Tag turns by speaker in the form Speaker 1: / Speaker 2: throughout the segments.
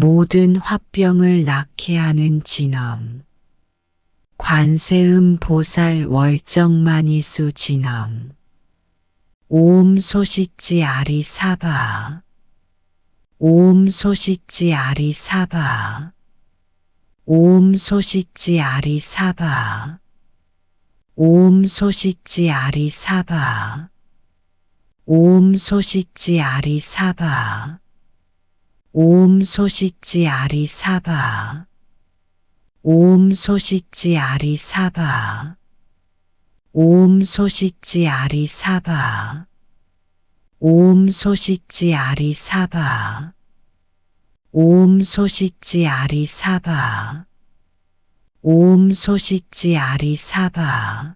Speaker 1: 모든 화병을 낫게 하는 진엄. 관세음 보살 월정만이수 진엄. 오음 소시지 아리 사바. 오음 소시지 아리 사바. 오음 소시지 아리 사바. 오음 소시지 아리 사바. 오음 소시지 아리 사바. 오음 소시지 아리사바. 오음 소시지 아리사바. 오음 소시지 아리사바. 오음 소시지 아리사바. 오음 소시지 아리사바. 오음 소시지 아리사바.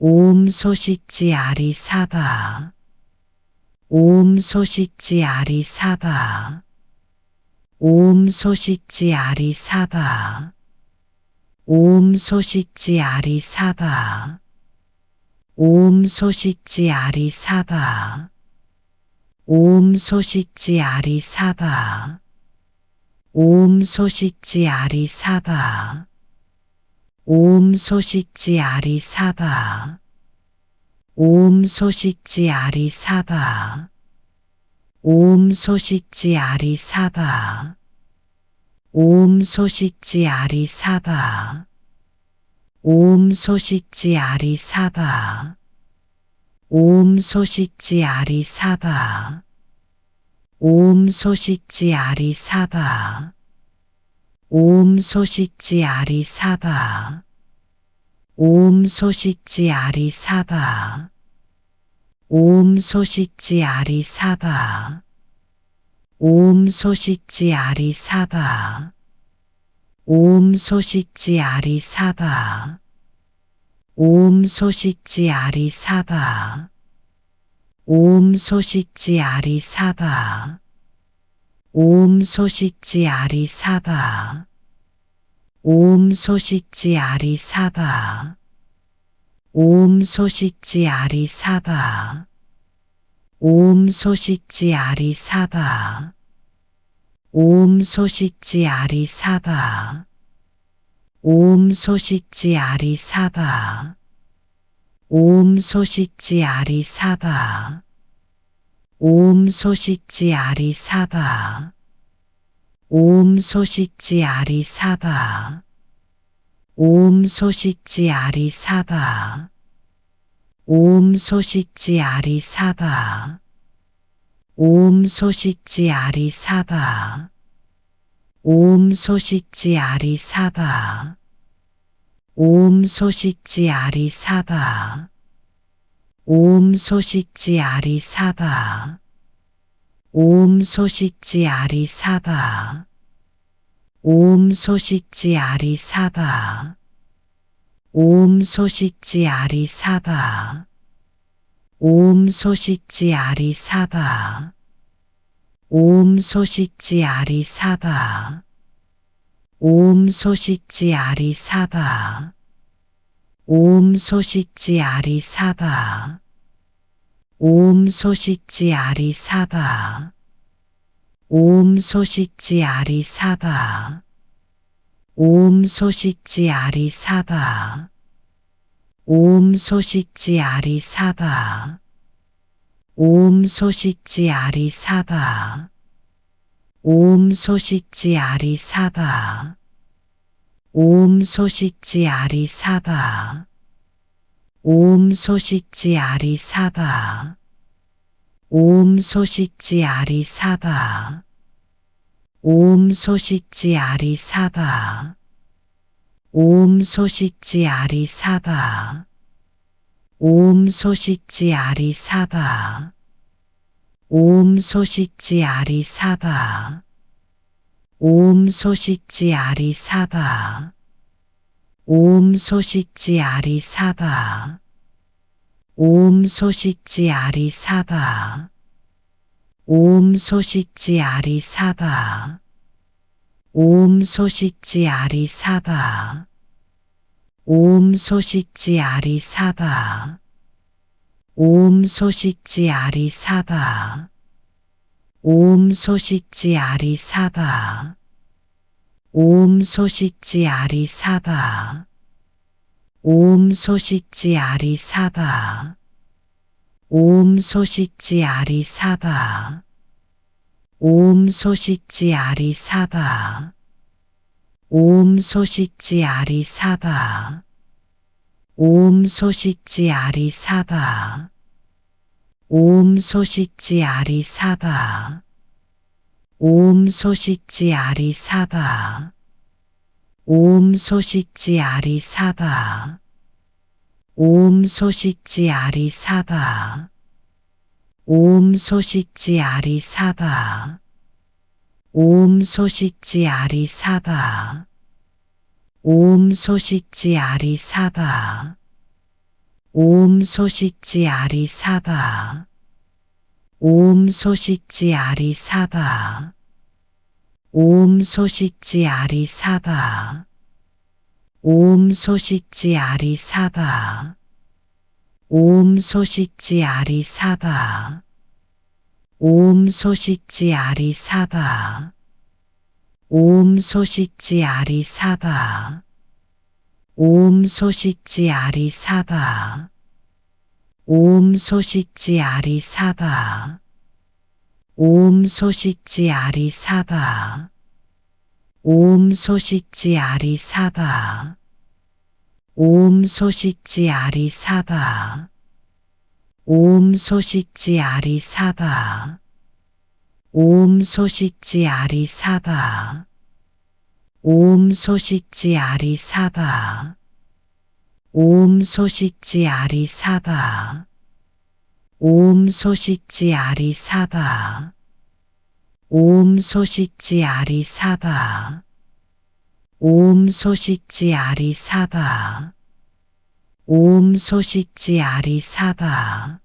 Speaker 1: 오음 소시지 아리사바. 오음 소시지 아리사바. 오음 소시지 아리사바. 오음 소시지 아리사바. 오음 소시지 아리사바. 오음 소시지 아리사바. 오음 소시지 아리사바. 오음 소시지 아리사바. 오음 소시지 아리 사바. 오음 소시지 아리 사바. 오음 소시지 아리 사바. 오음 소시지 아리 사바. 오음 소시지 아리 사바. 오음 소시지 아리 사바. 오음 소시지 아리 사바. 오음 소시지 아리사바. 오음 소시지 아리사바. 오음 소시지 아리사바. 오음 소시지 아리사바. 오음 소시지 아리사바. 오음 소시지 아리사바. 오음 소시지 아리사바. 오음 소시지 아리사바. 오음 소시지 아리사바. 오음 소시지 아리사바. 오음 소시지 아리사바. 오음 소시지 아리사바. 오음 소시지 아리사바. 오음 소시지 아리사바. 오음 소시지 아리사바. 오음 소시지 아리사바. 오음 소시지 아리사바. 오음 소시지 아리사바. 오음 소시지 아리사바. 오음 소시지 아리사바. 오음 소시지 아리사바. 오음 소시지 아리사바. 오음 소시지 아리사바. 오음 소시지 아리사바. 오음 소시지 아리사바. 오음 소시지 아리사바. 오음 소시지 아리사바. 오음 소시지 아리사바. 오음 소시지 아리사바. 오음 소시지 아리사바. 오음 소시지 아리사바. 오음 소시지 아리사바. 오음 소시지 아리사바. 오음 소시지 아리사바. 오음 소시지 아리사바. 오음 소시지 아리사바. 오음 소시지 아리사바. 오음 소시지 아리사바. 오음 소시지 아리사바. 오음 소시지 아리사바. 오음 소시지 아리사바. 오음 소시지 아리사바. 오음 소시지 아리사바. 오음 소시지 아리사바. 오음 소시지 아리사바. 오음 소시지 아리사바. 오음 소시지 아리사바. 오음 소시지 아리사바. 옴 소시지 아리 사바 옴 소시지 아리 사바. 옴 소시지 아리 사바. 옴 소시지 아리 사바. 옴 소시지 아리 사바. 옴 소시지 아리 사바. 옴 소시지 아리 사바. 옴 소시지 아리 사바 옴 소시지 아리 사바. 옴 소시지 아리 사바. 옴 소시지 아리 사바. 옴 소시지 아리 사바. 옴 소시지 아리 사바. 옴 소시지 아리 사바. 옴 소시지 아리 사바 옴 소시지 아리 사바. 옴 소시지 아리 사바. 옴 소시지 아리 사바. 옴 소시지 아리 사바. 옴 소시지 아리 사바. 옴 소시지 아리 사바. 옴 소시지 아리 사바 옴 소시지 아리 사바. 옴 소시지 아리 사바. 옴 소시지 아리 사바. 옴 소시지 아리 사바. 옴 소시지 아리 사바. 옴 소시지 아리 사바. 옴 소시지 아리 사바 옴 소시지 아리 사바. 옴 소시지 아리 사바. 옴 소시지 아리 사바. 옴 소시지 아리 사바. 옴 소시지 아리 사바